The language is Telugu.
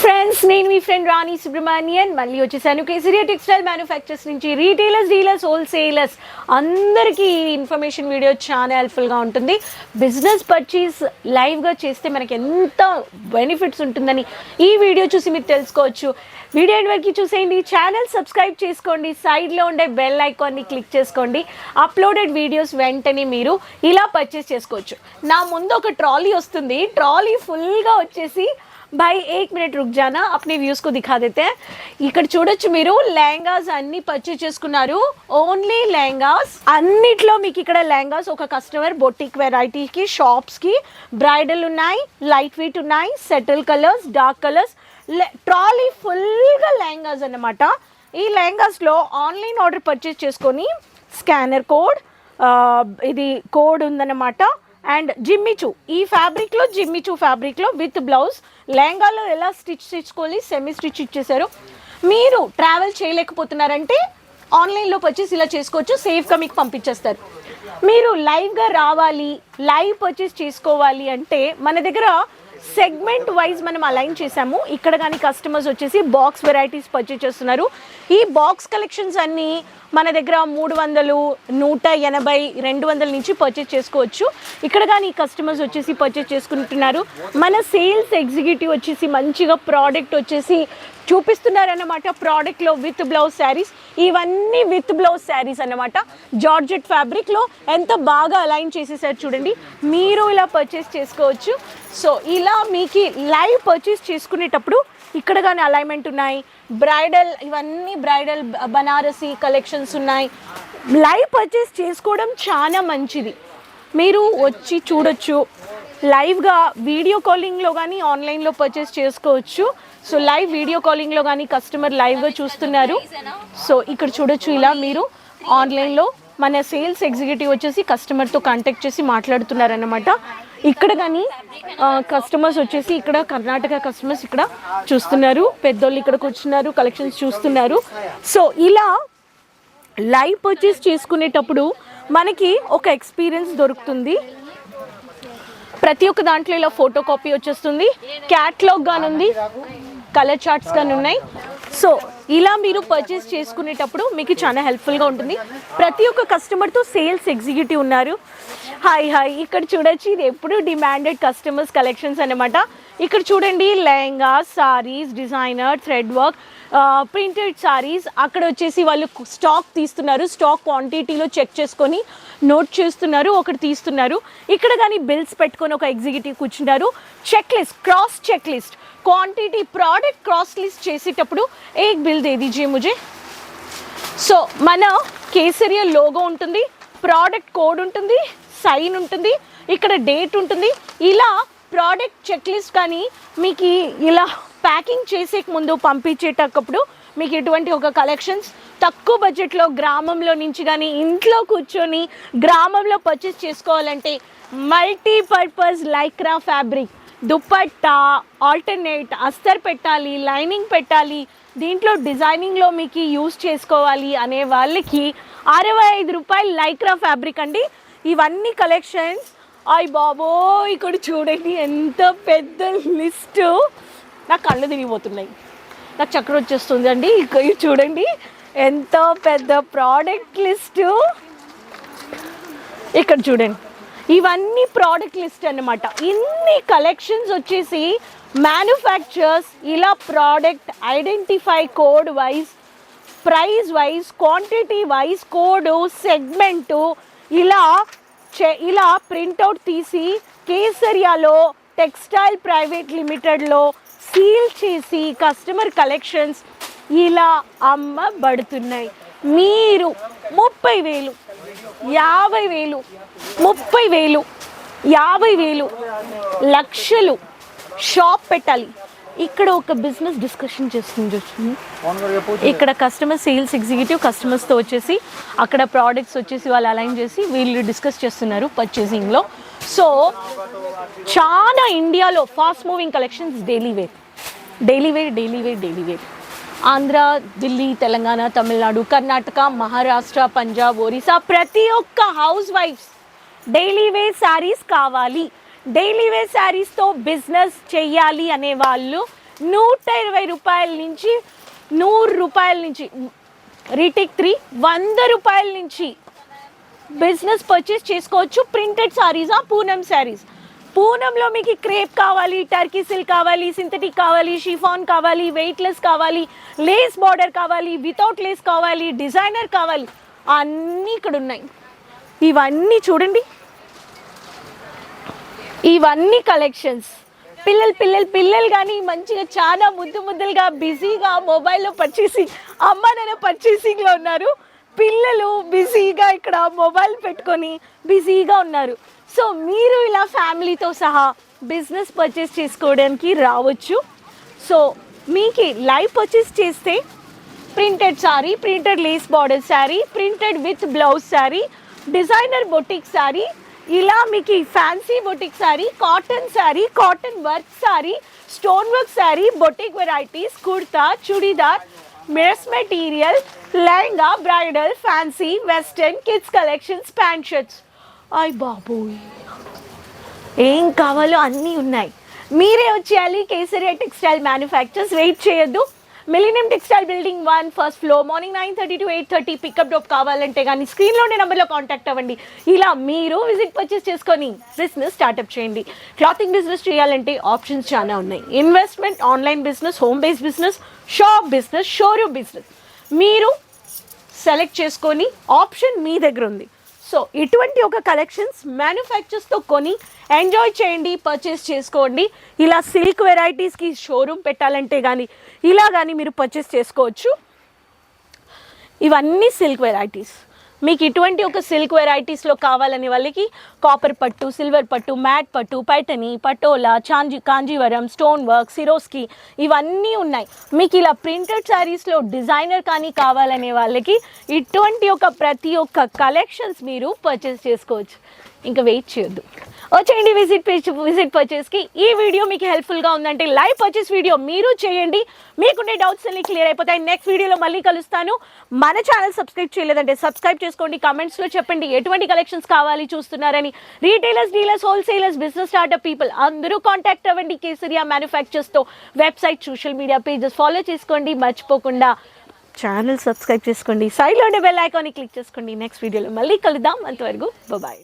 ఫ్రెండ్స్ నేను మీ ఫ్రెండ్ రాణి సుబ్రహ్మణ్యన్ మళ్ళీ వచ్చేసాను. కేసరియా టెక్స్టైల్ మ్యానుఫ్యాక్చర్స్ నుంచి రీటైలర్స్ డీలర్స్ హోల్సేలర్స్ అందరికీ ఈ ఇన్ఫర్మేషన్ వీడియో చాలా హెల్ప్ఫుల్గా ఉంటుంది. బిజినెస్ పర్చేస్ లైవ్గా చేస్తే మనకి ఎంత బెనిఫిట్స్ ఉంటుందని ఈ వీడియో చూసి మీరు తెలుసుకోవచ్చు. వీడియో ఎండ్ వరకు చూసేయండి. ఛానల్ సబ్స్క్రైబ్ చేసుకోండి. సైడ్లో ఉండే బెల్ ఐకాన్ని క్లిక్ చేసుకోండి. అప్లోడెడ్ వీడియోస్ వెంటనే మీరు ఇలా పర్చేస్ చేసుకోవచ్చు. నా ముందు ఒక ట్రాలీ వస్తుంది. ట్రాలీ ఫుల్గా వచ్చేసి భాయ్ ఏక్ మినిట్ రుక్ జానా అప్నే వ్యూస్కు దిఖా దేతే ఇక్కడ చూడొచ్చు మీరు లెహంగాస్ అన్ని పర్చేజ్ చేసుకున్నారు. ఓన్లీ లెహంగాస్ అన్నిట్లో మీకు ఇక్కడ లెహంగాస్ ఒక కస్టమర్ బొటిక్ వెరైటీకి షాప్స్కి బ్రైడల్ ఉన్నాయి లైట్ వెయిట్ ఉన్నాయి subtle colours dark colours trolley ఫుల్గా లెహంగాస్ అన్నమాట ఈ లెహంగాస్లో ఆన్లైన్ ఆర్డర్ పర్చేజ్ చేసుకొని స్కానర్ కోడ్ ఇది కోడ్ ఉందన్నమాట. అండ్ జిమ్మిచూ ఈ ఫ్యాబ్రిక్లో జిమ్మిచూ ఫ్యాబ్రిక్లో విత్ బ్లౌజ్ లెహంగాలో ఎలా స్టిచ్ తెచ్చుకోవాలి సెమీ స్టిచ్ ఇచ్చేసారు మీరు ట్రావెల్ చేయలేకపోతున్నారంటే ఆన్లైన్లో పర్చేస్ ఇలా చేసుకోవచ్చు సేఫ్గా మీకు పంపించేస్తారు. మీరు లైవ్గా రావాలి లైవ్ పర్చేస్ చేసుకోవాలి అంటే మన దగ్గర సెగ్మెంట్ వైజ్ మనం అలైన్ చేసాము ఇక్కడ కానీ కస్టమర్స్ వచ్చేసి బాక్స్ వెరైటీస్ పర్చేజ్ చేస్తున్నారు. ఈ బాక్స్ కలెక్షన్స్ అన్నీ మన దగ్గర మూడు వందలు నూట ఎనభై రెండు వందల నుంచి పర్చేజ్ చేసుకోవచ్చు. ఇక్కడ కానీ కస్టమర్స్ వచ్చేసి పర్చేజ్ చేసుకుంటున్నారు. మన సేల్స్ ఎగ్జిక్యూటివ్ వచ్చేసి మంచిగా ప్రోడక్ట్ వచ్చేసి చూపిస్తున్నారన్నమాట ప్రోడక్ట్లో విత్ బ్లౌజ్ శారీస్ ఇవన్నీ విత్ బ్లౌజ్ శారీస్ అన్నమాట. జార్జెట్ ఫ్యాబ్రిక్లో ఎంత బాగా అలైన్ చేసేసారు చూడండి. మీరు ఇలా పర్చేస్ చేసుకోవచ్చు. సో ఇలా మీకు లైవ్ పర్చేస్ చేసుకునేటప్పుడు ఇక్కడ కానీ అలైన్మెంట్ ఉన్నాయి. బ్రైడల్ ఇవన్నీ బ్రైడల్ బనారసి కలెక్షన్స్ ఉన్నాయి. లైవ్ పర్చేస్ చేసుకోవడం చాలా మంచిది. మీరు వచ్చి చూడొచ్చు. లైవ్గా వీడియో కాలింగ్లో కానీ ఆన్లైన్లో పర్చేస్ చేసుకోవచ్చు. సో లైవ్ వీడియో కాలింగ్లో కానీ కస్టమర్ లైవ్గా చూస్తున్నారు. సో ఇక్కడ చూడొచ్చు ఇలా మీరు ఆన్లైన్లో మన సేల్స్ ఎగ్జిక్యూటివ్ వచ్చేసి కస్టమర్తో కాంటాక్ట్ చేసి మాట్లాడుతున్నారనమాట ఇక్కడ కానీ కస్టమర్స్ వచ్చేసి ఇక్కడ కర్ణాటక కస్టమర్స్ ఇక్కడ చూస్తున్నారు. పెద్దోళ్ళు ఇక్కడికి వచ్చినారు కలెక్షన్స్ చూస్తున్నారు. సో ఇలా లైవ్ పర్చేస్ చేసుకునేటప్పుడు మనకి ఒక ఎక్స్పీరియన్స్ దొరుకుతుంది. ప్రతి ఒక్క దాంట్లో ఇలా ఫోటో కాపీ వచ్చేస్తుంది. క్యాట్లాగ్ కానుంది ఉంది కలర్ చార్ట్స్ కానీ ఉన్నాయి సో ఇలా మీరు పర్చేస్ చేసుకునేటప్పుడు మీకు చాలా హెల్ప్ఫుల్గా ఉంటుంది. ప్రతి ఒక్క కస్టమర్తో సేల్స్ ఎగ్జిక్యూటివ్ ఉన్నారు. హాయ్ హాయ్ ఇక్కడ చూడొచ్చు ఇది ఎప్పుడు డిమాండెడ్ కస్టమర్స్ కలెక్షన్స్ అన్నమాట. ఇక్కడ చూడండి lehenga saris designer thread work printed saris అక్కడ వచ్చేసి వాళ్ళు స్టాక్ తీస్తున్నారు. స్టాక్ క్వాంటిటీలో చెక్ చేసుకొని నోట్ చేస్తున్నారు ఒకటి తీస్తున్నారు. ఇక్కడ కానీ బిల్స్ పెట్టుకొని ఒక ఎగ్జిక్యూటివ్ కూర్చుంటారు check list cross check list quantity product cross list చేసేటప్పుడు ఏ బిల్ దే దీజియే ముజే. సో మన కేసరియా లోగో ఉంటుంది ప్రోడక్ట్ కోడ్ ఉంటుంది సైన్ ఉంటుంది ఇక్కడ డేట్ ఉంటుంది. ఇలా ప్రోడక్ట్ చెక్ లిస్ట్ కానీ మీకు ఇలా ప్యాకింగ్ చేసే ముందు పంపించేటప్పుడు మీకు ఇటువంటి ఒక కలెక్షన్స్ తక్కువ బడ్జెట్లో గ్రామంలో నుంచి కానీ ఇంట్లో కూర్చొని గ్రామంలో పర్చేస్ చేసుకోవాలంటే multipurpose lycra fabric dupatta alternate అస్తర్ పెట్టాలి లైనింగ్ పెట్టాలి దీంట్లో డిజైనింగ్లో మీకు యూస్ చేసుకోవాలి అనే వాళ్ళకి అరవై ఐదు రూపాయలు లైక్రా ఫ్యాబ్రిక్ అండి. ఇవన్నీ కలెక్షన్స్ అయ్ బాబో ఇక్కడ చూడండి ఎంత పెద్ద లిస్టు. నా కళ్ళు తిరిగిపోతున్నాయి. నాకు చక్కెర వచ్చేస్తుంది అండి. ఇక్కడ చూడండి ఎంత పెద్ద ప్రోడక్ట్ లిస్టు ఇక్కడ చూడండి ఇవన్నీ ప్రోడక్ట్ లిస్ట్ అన్నమాట. ఇన్ని కలెక్షన్స్ వచ్చేసి మ్యానుఫ్యాక్చర్స్ ఇలా product identify code wise price wise quantity wise code segment ఇలా చే- ఇలా ప్రింట్అవుట్ తీసి కేసరియాలో టెక్స్టైల్ ప్రైవేట్ లిమిటెడ్లో సీల్ చేసి కస్టమర్ కలెక్షన్స్ ఇలా అమ్మబడుతున్నాయి. మీరు ముప్పై వేలు యాభై వేలు ముప్పై వేలు యాభై వేలు లక్షలు షాప్ పెట్టాలి. ఇక్కడ ఒక బిజినెస్ డిస్కషన్ చేస్తుంది ఇక్కడ కస్టమర్ సేల్స్ ఎగ్జిక్యూటివ్ కస్టమర్స్తో వచ్చేసి అక్కడ ప్రోడక్ట్స్ వచ్చేసి వాళ్ళు అలైన్ చేసి వీళ్ళు డిస్కస్ చేస్తున్నారు పర్చేసింగ్లో సో చాలా ఇండియాలో fast moving collections daily wear daily wear daily wear daily wear Andhra Delhi Telangana Tamil Nadu Karnataka Maharashtra Punjab Orissa ప్రతి ఒక్క హౌస్ వైఫ్స్ డైలీ వేర్ శారీస్ కావాలి. డైలీ వేర్ శారీస్తో బిజినెస్ చెయ్యాలి అనే వాళ్ళు నూట ఇరవై రూపాయల నుంచి నూరు రూపాయల నుంచి రీటేక్ త్రీ వంద రూపాయల నుంచి బిజినెస్ పర్చేస్ చేసుకోవచ్చు. ప్రింటెడ్ శారీస్ ఆ పూనం శారీస్ పూనంలో మీకు క్రేప్ కావాలి టర్కీ సిల్క్ కావాలి సింథటిక్ కావాలి షిఫాన్ కావాలి వెయిట్లెస్ కావాలి లేస్ బార్డర్ కావాలి వితౌట్ లేస్ కావాలి డిజైనర్ కావాలి అన్నీ ఇక్కడ ఉన్నాయి ఇవన్నీ చూడండి. ఇవన్నీ కలెక్షన్స్ పిల్లలు పిల్లలు పిల్లలు కానీ మంచిగా చాలా ముద్దు ముద్దులుగా బిజీగా మొబైల్లో పర్చేసింగ్ అమ్మ నాన్న పర్చేసింగ్లో ఉన్నారు. పిల్లలు బిజీగా ఇక్కడ మొబైల్ పెట్టుకొని బిజీగా ఉన్నారు. సో మీరు ఇలా ఫ్యామిలీతో సహా బిజినెస్ పర్చేస్ చేసుకోవడానికి రావచ్చు. సో మీకు లైవ్ పర్చేస్ చేస్తే printed sari printed lace border sari printed with blouse sari designer boutique sari ఇలా మీకు fancy boutique sari cotton sari cotton work sari stone work sari boutique varieties kurta churidar మిరస్ material lehenga bridal fancy western kids collections pant shirts అయ్ బాబోయ్ ఏం కావాలో అన్నీ ఉన్నాయి. మీరే వచ్చేయాలి. కేసరియా టెక్స్టైల్ మ్యానుఫ్యాక్చర్స్ వెయిట్ చేయొద్దు. Millennium textile building one first floor morning nine thirty to eight thirty pickup drop కావాలంటే కానీ స్క్రీన్లో ఉండే నెంబర్లో కాంటాక్ట్ అవ్వండి. ఇలా మీరు విజిట్ పర్చేస్ చేసుకొని బిజినెస్ స్టార్ట్అప్ చేయండి. క్లాతింగ్ బిజినెస్ చేయాలంటే ఆప్షన్స్ చాలా ఉన్నాయి. Investment online business home based business shop business showroom business మీరు సెలెక్ట్ చేసుకొని ఆప్షన్ మీ దగ్గర ఉంది. సో ఇటువంటి ఒక కలెక్షన్స్ మ్యానుఫ్యాక్చర్స్తో కొని ఎంజాయ్ చేయండి పర్చేస్ చేసుకోండి. ఇలా సిల్క్ వెరైటీస్కి షోరూమ్ పెట్టాలంటే కానీ ఇలా కానీ మీరు పర్చేస్ చేసుకోవచ్చు. ఇవన్నీ సిల్క్ వెరైటీస్ మీకు ఇటువంటి ఒక సిల్క్ వెరైటీస్లో కావాలని వాళ్ళకి కాపర్ పట్టు సిల్వర్ పట్టు మ్యాట్ పట్టు పైటని పటోలా చాంజీ కాంజీవరం స్టోన్ వర్క్ సిరోస్కి ఇవన్నీ ఉన్నాయి. మీకు ఇలా ప్రింటెడ్ శారీస్లో డిజైనర్ కానీ కావాలనే వాళ్ళకి ఇటువంటి ఒక ప్రతి ఒక్క కలెక్షన్స్ మీరు పర్చేస్ చేసుకోవచ్చు. ఇంకా వెయిట్ చేయొద్దు. వచ్చేయండి విజిట్ పేజ్ విజిట్ పర్చేస్కి ఈ వీడియో మీకు హెల్ప్ఫుల్గా ఉందంటే లైవ్ పర్చేస్ వీడియో మీరు చేయండి. మీకుండే డౌట్స్ అన్ని క్లియర్ అయిపోతాయి. నెక్స్ట్ వీడియోలో మళ్ళీ కలుస్తాను. మన ఛానల్ సబ్స్క్రైబ్ చేయలేదంటే సబ్స్క్రైబ్ చేసుకోండి. కమెంట్స్లో చెప్పండి. ఎటువంటి కలెక్షన్స్ కావాలి చూస్తున్నారని. Retailers dealers wholesalers business startup people అందరూ కాంటాక్ట్ అవ్వండి. Kesariya మ్యానుఫ్యాక్చర్స్తో website social media pages follow చేసుకోండి. మర్చిపోకుండా ఛానల్ సబ్స్క్రైబ్ చేసుకోండి. సైడ్లో ఉండే బెల్ ఐకాన్ని క్లిక్ చేసుకోండి. నెక్స్ట్ వీడియోలో మళ్ళీ కలుద్దాం. అంతవరకు బాయ్